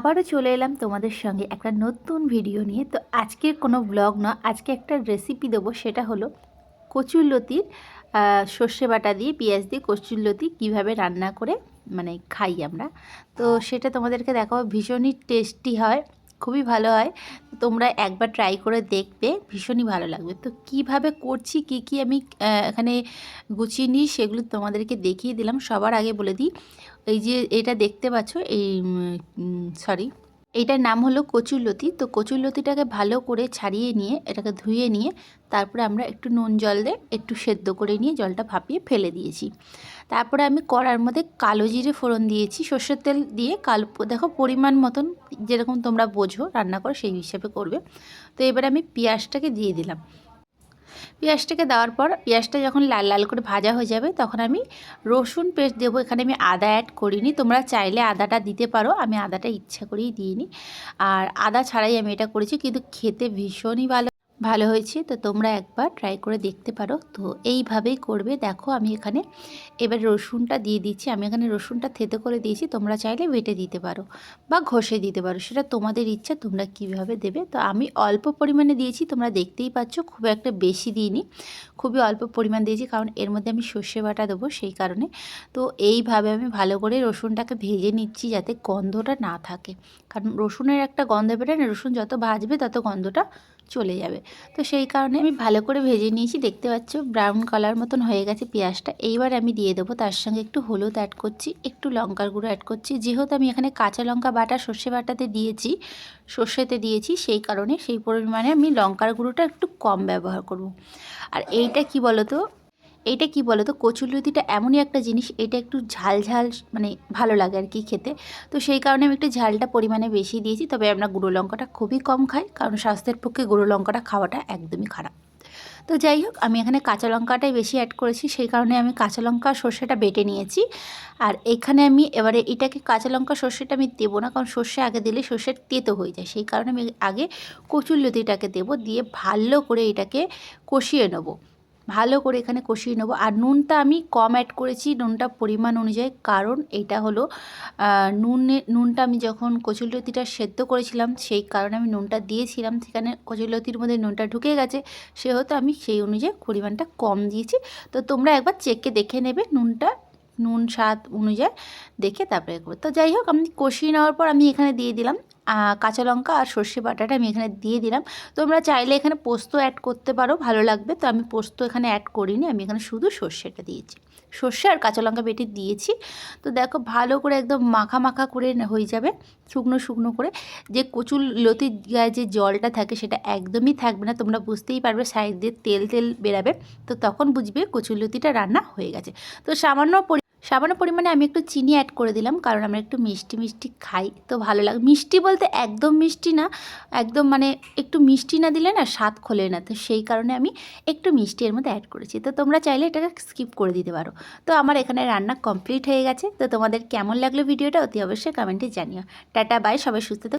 আবারও চলে এলাম তোমাদের সঙ্গে একটা নতুন ভিডিও নিয়ে। তো আজকে কোনো ব্লগ না আজকে একটা রেসিপি দেবো, সেটা হলো কচুরলতির সর্ষে বাটা দিয়ে, পেঁয়াজ দিয়ে কচুরলতি কীভাবে রান্না করে মানে খাই আমরা। তো সেটা তোমাদেরকে দেখাবো, ভীষণই টেস্টি হয়। খুবই ভালো হয়। তোমরা একবার ট্রাই করে দেখবে, ভীষণই ভালো লাগবে। তো কীভাবে করছি, কি কি আমি এখানে গুছিয়ে নিই সেগুলো তোমাদেরকে দেখিয়ে দিলাম। সবার আগে বলে দিই, এই যে এটা দেখতে পাচ্ছ, এই সরি এইটার নাম হলো কচুরলতি তো কচুরলতিটাকে ভালো করে ছাড়িয়ে নিয়ে, এটাকে ধুয়ে নিয়ে তারপরে আমরা একটু নুন জল দিয়ে একটু সেদ্ধ করে নিয়ে জলটা ভাপিয়ে ফেলে দিয়েছি। তারপরে আমি কড়ার মধ্যে কালো জিরে ফোড়ন দিয়েছি। সর্ষের তেল দিয়ে কাল, দেখো পরিমাণ মতন যেরকম তোমরা বোঝো রান্না করো সেই হিসাবে করবে। তো এবার আমি পেঁয়াজটাকে দিয়ে দিলাম। পেঁয়াজটাকে দেওয়ার পর পেঁয়াজটা যখন লাল লাল করে ভাজা হয়ে যাবে, তখন আমি রসুন পেস্ট দেবো। এখানে আমি আদা অ্যাড করিনি। তোমরা চাইলে আদাটা দিতে পারো। আমি আদাটা ইচ্ছা করেই দিইনি। আর আদা ছাড়াই আমি এটা করেছি। কিন্তু খেতে ভীষণই ভালো ভালো হয়েছে, তো তোমরা একবার ট্রাই করে দেখতে পারো। তো এইভাবেই করবে। দেখো আমি এখানে এবার রসুনটা দিয়ে দিচ্ছি। আমি এখানে রসুনটা থেতে করে দিয়েছি। তোমরা চাইলে বেটে দিতে পারো বা ঘষে দিতে পারো। সেটা তোমাদের ইচ্ছা, তোমরা কীভাবে দেবে? তো আমি অল্প পরিমাণে দিয়েছি। তোমরা দেখতেই পাচ্ছ, খুব একটা বেশি দিইনি। খুবই অল্প পরিমাণ দিয়েছি, কারণ এর মধ্যে আমি সর্ষে বাটা দেবো সেই কারণে। তো এইভাবে আমি ভালো করে রসুনটাকে ভেজে নিচ্ছি যাতে গন্ধটা না থাকে। কারণ রসুনের একটা গন্ধ বেরোয় রসুন যত ভাজবে তত গন্ধটা চলে যাবে। তো সেই কারণে আমি ভালো করে ভেজে নিয়েছি, দেখতে পাচ্ছ ব্রাউন কালার মতন হয়ে গেছে পেঁয়াজটা। এইবার আমি দিয়ে দেবো তার সঙ্গে একটু হলুদ অ্যাড করছি, একটু লঙ্কার গুঁড়ো অ্যাড করছি। যেহেতু আমি এখানে কাঁচা লঙ্কা বাটা সর্ষে বাটাতে দিয়েছি, সর্ষেতে দিয়েছি, সেই কারণে সেই পরিমাণে আমি লঙ্কার গুঁড়োটা একটু কম ব্যবহার করব। আর এইটা কি বলো তো এইটা কি বলো তো কচুরলতিটা এমনই একটা জিনিস, এটা একটু ঝাল ঝাল মানে ভালো লাগে আর কি খেতে। তো সেই কারণে আমি একটু ঝালটা পরিমাণে বেশি দিয়েছি, তবে আমরা গুঁড়ো লঙ্কাটা খুবই কম খাই, কারণ স্বাস্থ্যের পক্ষে গুঁড়ো লঙ্কাটা খাওয়াটা একদমই খারাপ। তো যাই হোক, আমি এখানে কাঁচা লঙ্কাটাই বেশি অ্যাড করেছি, সেই কারণে আমি কাঁচা লঙ্কা সর্ষেটা বেটে নিয়েছি। আর এখানে আমি এবারে এটাকে কাঁচা লঙ্কা, সর্ষেটা আমি দেবো না, কারণ সর্ষে আগে দিলে সর্ষের তেতো হয়ে যায়, সেই কারণে আমি আগে কচুর লতিটাকে দেবো, দিয়ে ভালো করে এটাকে কষিয়ে নেব। ভালো করে এখানে কষিয়ে নেব। আর নুনটা আমি কম অ্যাড করেছি নুনটা পরিমাণ অনুযায়ী, কারণ এটা হলো নুনে, নুনটা আমি যখন কচুরলতিটা সেদ্ধ করেছিলাম, সেই কারণে আমি নুনটা দিয়েছিলাম। সেখানে কচুরলতির মধ্যে নুনটা ঢুকে গেছে, সেহেতু আমি সেই অনুযায়ী পরিমাণটা কম দিয়েছি। তো তোমরা একবার চেককে দেখে নেবে নুনটা, নুন স্বাদ অনুযায়ী দেখে তারপরে করব তো যাই হোক, আমি কষিয়ে নেওয়ার পর আমি এখানে দিয়ে দিলাম কাঁচা লঙ্কা আর সর্ষে বাটাটা আমি এখানে দিয়ে দিলাম। তোমরা চাইলে এখানে পোস্ত অ্যাড করতে পারো, ভালো লাগবে। তো আমি পোস্ত এখানে অ্যাড করিনি, আমি এখানে শুধু সর্ষেটা দিয়েছি। সর্ষে আর কাঁচা লঙ্কা বেটে দিয়েছি। তো দেখো ভালো করে একদম মাখা মাখা করে হয়ে যাবে, শুকনো শুকনো করে। যে কচুর লতির গায়ে যে জলটা থাকে সেটা একদমই থাকবে না, তোমরা বুঝতেই পারবে সাইড দিয়ে তেল তেল বেরাবে। তো তখন বুঝবে কচুর লতিটা রান্না হয়ে গেছে। তো সামান্য সামান্য পরিমাণে আমি একটু চিনি অ্যাড করে দিলাম, কারণ আমরা একটু মিষ্টি মিষ্টি খাই, তো ভালো লাগে। মিষ্টি বলতে একদম মিষ্টি না, একদম মানে একটু মিষ্টি না দিলে না স্বাদ খোলে না, তো সেই কারণে আমি একটু মিষ্টি এর মধ্যে অ্যাড করেছি। তো তোমরা চাইলে এটাকে স্কিপ করে দিতে পারো। তো আমার এখানে রান্না কমপ্লিট হয়ে গেছে, তো তোমাদের কেমন লাগল ভিডিওটা অতি অবশ্যই কমেন্টে জানিও। টাটা বাই সবাই সুস্থ।